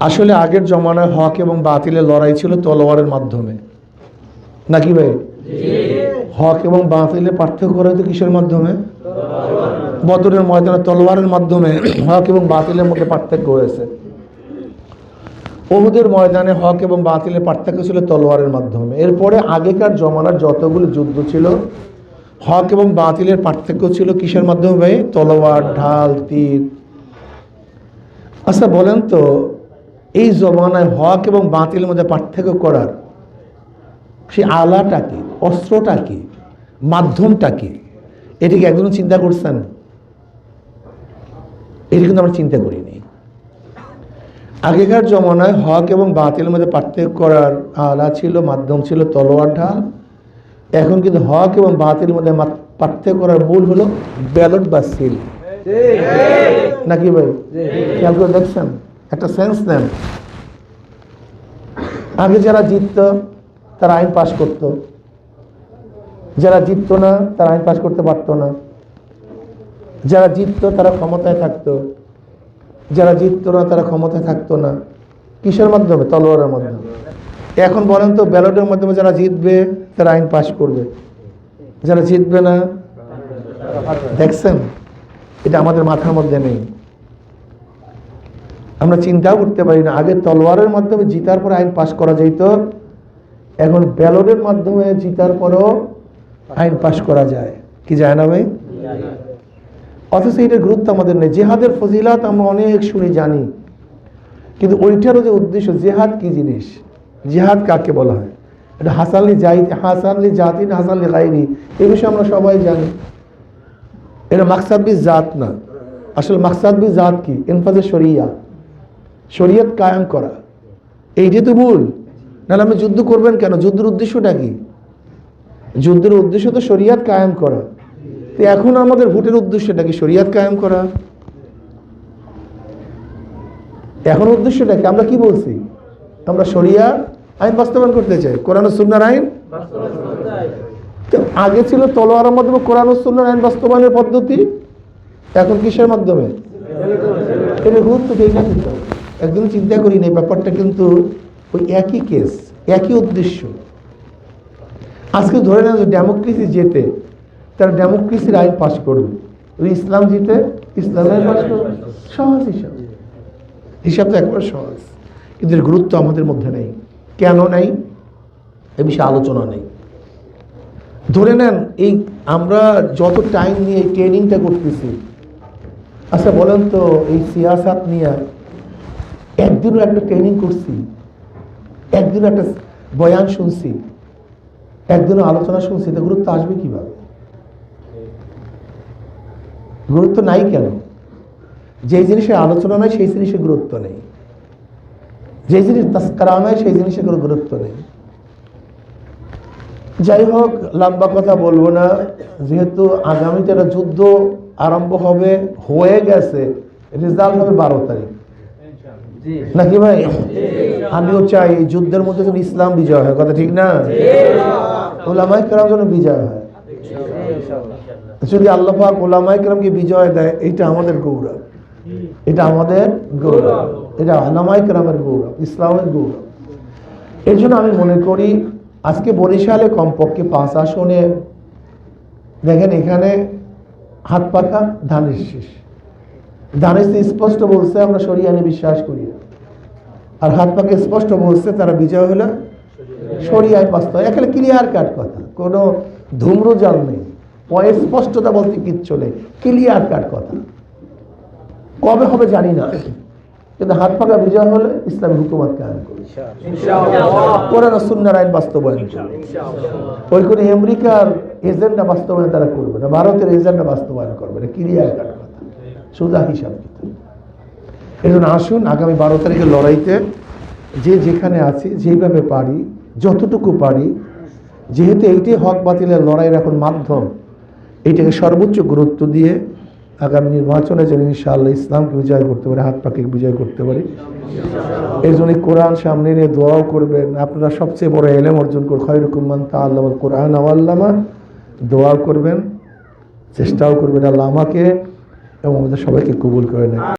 আসলে আগের জমানায় হক এবং বাতিলের লড়াই ছিল তলোয়ারের মাধ্যমে। নাকি ভাই? হক এবং বাতিলের পার্থক্য করা হতো কিসের মাধ্যমে? বদরের ময়দানে তলোয়ারের মাধ্যমে হক এবং বাতিলের মধ্যে পার্থক্য হয়েছে। ওহুদের ময়দানে হক এবং বাতিলের পার্থক্য ছিল তলোয়ারের মাধ্যমে। এরপরে আগেকার জমানার যতগুলো যুদ্ধ ছিল, হক এবং বাতিলের পার্থক্য ছিল কিসের মাধ্যমে ভাই? তলোয়ার, ঢাল, তীর। আচ্ছা বলেন তো এই জমানায় হক এবং বাতিলের মধ্যে পার্থক্য করার সে আলাটা কি? অস্ত্রটা কি? মাধ্যমটা কি? এটি কি একজন চিন্তা করছেন? এটি কিন্তু আমরা চিন্তা করিনি। আগেকার জমানায় হক এবং বাতিলের মধ্যে পার্থক্য করার আলা ছিল মাধ্যম ছিল তলোয়ার ঢাল। এখন কিন্তু হক এবং বাতিলের মধ্যে পার্থক্য করার মূল হলো ব্যালট বা সিল। নাকি ভাই? খেয়াল করে দেখছেন? একটা সেন্স নেন। আগে যারা জিতত, তারা আইন পাশ করত। যারা জিতত না, তারা আইন পাশ করতে পারতো না। যারা জিতত, তারা ক্ষমতায় থাকতো। যারা জিততো না, তারা ক্ষমতায় থাকতো না। কিসের মাধ্যমে? তলোয়ারের মাধ্যমে। এখন বলেন তো, ব্যালটের মাধ্যমে যারা জিতবে, তারা আইন পাশ করবে। যারা জিতবে না, দেখছেন? এটা আমাদের মাথার মধ্যে নেই। আমরা চিন্তাও করতে পারি না। আগে তলোয়ারের মাধ্যমে জিতার পর আইন পাশ করা যেত এখন ব্যালটের মাধ্যমে জিতার পরও আইন পাশ করা যায়। কি যায় না ভাই? অথচ এটার গুরুত্ব আমাদের নেই। জেহাদের ফজিলাত আমরা অনেক শুনি, জানি। কিন্তু ওইটারও যে উদ্দেশ্য, জেহাদ কি জিনিস? জেহাদ কাকে বলা হয়? এটা হাসানলি যাই হাসানলি জাতিন, হাসানলি গাইনি। এ বিষয়ে আমরা সবাই জানি। এটা মাকসাদ বি জাত না। আসলে মাকসাদ বি জাত কি? ইনফাজে শরিয়া। শরীয়ত কায়েম করা। এইটাই তো ভুল, নাহলে আপনি যুদ্ধ করবেন কেন? যুদ্ধের উদ্দেশ্যটা কি? যুদ্ধের উদ্দেশ্য তো শরিয়াত কায়েম করা। তো এখন আমাদের ভোটের উদ্দেশ্যটা কি শরিয়াত কায়েম করা? এখন উদ্দেশ্যটা কি? আমরা কি বলছি? আমরা শরিয়া আইন বাস্তবায়ন করতে চাই। কোরআন সুন্নার আইন? তো আগে ছিল তলোয়ারের মাধ্যমে কোরআন সুন্নার আইন বাস্তবায়নের পদ্ধতি। এখন কিসের মাধ্যমে? এটা গুরুত্ব কিন্তু একদম চিন্তা করি না এই ব্যাপারটা কিন্তু ওই একই কেস একই উদ্দেশ্য। আজকে ধরে নেন যে ডেমোক্রেসি জেতে তারা ডেমোক্রেসির আইন পাশ করবে। ওই ইসলাম জিতে ইসলাম আইন পাশ করবে সহজ হিসাব। হিসাব তো একবার সহজ। কিন্তু এর গুরুত্ব আমাদের মধ্যে নেই। কেন নেই? এ বিষয়ে আলোচনা নেই। ধরে নেন এই আমরা যত টাইম নিয়ে এই ট্রেনিংটা করতেছি আচ্ছা বলেন তো এই সিয়াসাত নিয়ে একদিনও একটা ট্রেনিং করছি, একদিনও একটা বয়ান শুনছি, একদিনও আলোচনা শুনছি তো গুরুত্ব আসবে কীভাবে? গুরুত্ব নাই কেন? যে জিনিসের আলোচনা নয় সেই জিনিসের গুরুত্ব নেই। যে জিনিস তাস্করা নয় সেই জিনিসের কোনো গুরুত্ব নেই। যাই হোক, লম্বা কথা বলব না। যেহেতু আগামীতে একটা যুদ্ধ আরম্ভ হবে, হয়ে গেছে, রেজাল্ট হবে বারো তারিখ। নাকি ভাই? আমিও চাই যুদ্ধের মধ্যে যেন ইসলাম বিজয় হয় কথা ঠিক না? ওলামাই কেরাম যেন বিজয় হয় যদি আল্লাহ পাক ওলামাই কেরামকে বিজয় দেয় এটা আমাদের গৌরব। এটা আমাদের গৌরব। এটা আলামাই কেরামের গৌরব ইসলামের গৌরব। এর জন্য আমি মনে করি আজকে বরিশালে কমপক্ষে পাঁচ আসনে দেখেন এখানে হাত পাকা ধানের শেষ। ধানের স্পষ্ট বলছে আমরা সরিয়ানে বিশ্বাস করি না। আর হাত পাকে স্পষ্ট বলছে তারা বিজয় হলো। সরিয়ায় বাস্তব এখানে ক্লিয়ার কাট কথা। কোনো ধূম্র জাল নেই। পয়ে স্পষ্টতা বলতে কিচ্ছু নেই। ক্লিয়ার কাট কথা। কবে হবে জানি না। কিন্তু হাত পাকা বিজয় হলে ইসলামী হুকুমত কায়ন করবে। কোরআন সুন্নার আইন বাস্তবায়ন করবে। ওই কোনো আমেরিকার এজেন্ডা বাস্তবায়ন তারা করবে না। ভারতের এজেন্ডা বাস্তবায়ন করবে না। ক্লিয়ার কাট সোজা হিসাব কিতাব এই জন্য আসুন আগামী বারো তারিখের লড়াইতে যে যেখানে আছি, যেইভাবে পারি, যতটুকু পারি, যেহেতু এইটাই হক বাতিলের লড়াইয়ের এখন মাধ্যম এইটাকে সর্বোচ্চ গুরুত্ব দিয়ে আগামী নির্বাচনে যেন ইনশাআল্লাহ ইসলামকে বিজয় করতে পারে, হাত পাকে বিজয় করতে পারে। এই জন্য কোরআন সামনে নিয়ে দোয়াও করবেন। আপনারা সবচেয়ে বড় এলেম অর্জন করে খয়রকুম্মান তা আল্লাহ কোরআন আল্লামা দোয়াও করবেন, চেষ্টাও করবেন আল্লাহ আমাকে এবং আমাদের সবাইকে কবুল করে নেন